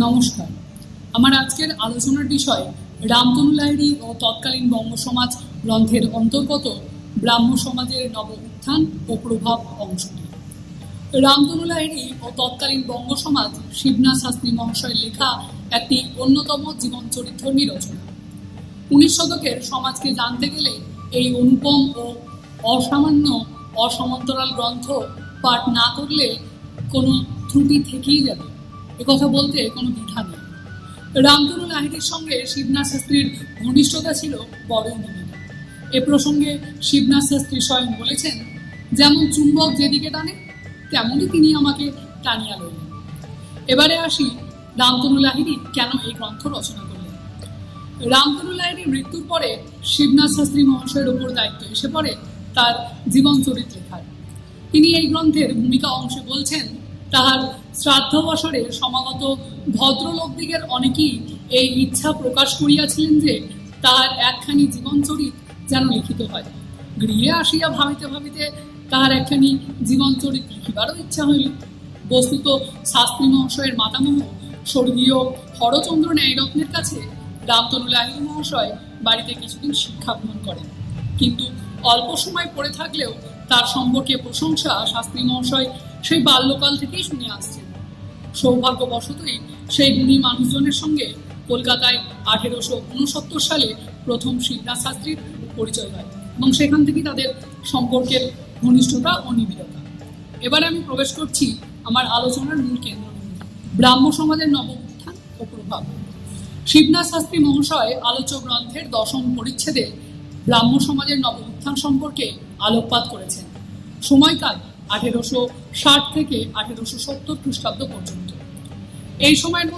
নমস্কার। আমার আজকের আলোচনার বিষয় রামতনু লাহিড়ী ও তৎকালীন বঙ্গ সমাজ গ্রন্থের অন্তর্গত ব্রাহ্ম সমাজের নব উত্থান ও প্রভাব অংশটি। রামতনু লাহিড়ী ও তৎকালীন বঙ্গ সমাজ শিবনাথ শাস্ত্রী মহাশয়ের লেখা একটি অন্যতম জীবন চরিত্র নিরচনা। উনিশ শতকের সমাজকে জানতে গেলে এই অনুপম ও অসামান্য অসমান্তরাল গ্রন্থ পাঠ না করলে কোনো ত্রুটি থেকেই যাবে। একথা বলতে কোনো দ্বিধা নেই। রামতনু লাহিড়ির সঙ্গে শিবনাথ শাস্ত্রীর ঘনিষ্ঠতা ছিল বড়ই নিবিড় এ প্রসঙ্গে শিবনাথ শাস্ত্রী স্বয়ং বলেছেন, যেমন চুম্বক যেদিকে টানে, তেমনই তিনি আমাকে টানিয়া লইলেন। এবারে আসি রামতনু লাহিড়ী কেন এই গ্রন্থ রচনা করলেন? রামতনু লাহিড়ির মৃত্যুর পরে শিবনাথ শাস্ত্রী মহাশয়ের ওপর দায়িত্ব এসে পড়ে তার জীবন চরিত লেখার তিনি এই গ্রন্থের ভূমিকা অংশে বলছেন, তাহার শ্রাদ্ধ বছরে সমাগত ভদ্রলোকদিগের অনেকেই এই ইচ্ছা প্রকাশ করিয়াছিলেন যে তার একখানি জীবনচরিত যেন লিখিত হয়। গৃহে আসিয়া ভাবিতে ভাবিতে তাহার একখানি জীবনচরিত লিখিবারও ইচ্ছা হইল। বস্তুত শাস্ত্রী মহাশয়ের মাতামহ স্বর্গীয় হরচন্দ্র ন্যায়রত্নের কাছে রামতনু লাহিড়ী মহাশয় বাড়িতে কিছুদিন শিক্ষা গ্রহণ করেন। কিন্তু অল্প সময় পড়ে থাকলেও তার সম্পর্কে প্রশংসা শাস্ত্রী মহাশয় সেই বাল্যকাল থেকেই শুনে আসছেন সৌভাগ্যবশতই সেই গুণী মানুষজনের সঙ্গে কলকাতায় আঠেরোশো উনসত্তর সালে প্রথম শিবনাথ শাস্ত্রীর পরিচয় হয় এবং সেখান থেকেই তাদের সম্পর্কের ঘনিষ্ঠতা ও নিবিড়তা। এবারে আমি প্রবেশ করছি আমার আলোচনার মূল কেন্দ্র ব্রাহ্ম সমাজের নব উত্থান ও প্রভাব। শিবনাথ শাস্ত্রী মহাশয় আলোচ্য গ্রন্থের দশম পরিচ্ছেদে ব্রাহ্ম সমাজের নব উত্থান সম্পর্কে আলোকপাত করেছেন। সময়কাল আঠেরোশো ষাট থেকে আঠেরোশো সত্তর খ্রিস্টাব্দ পর্যন্ত। এই সময়ের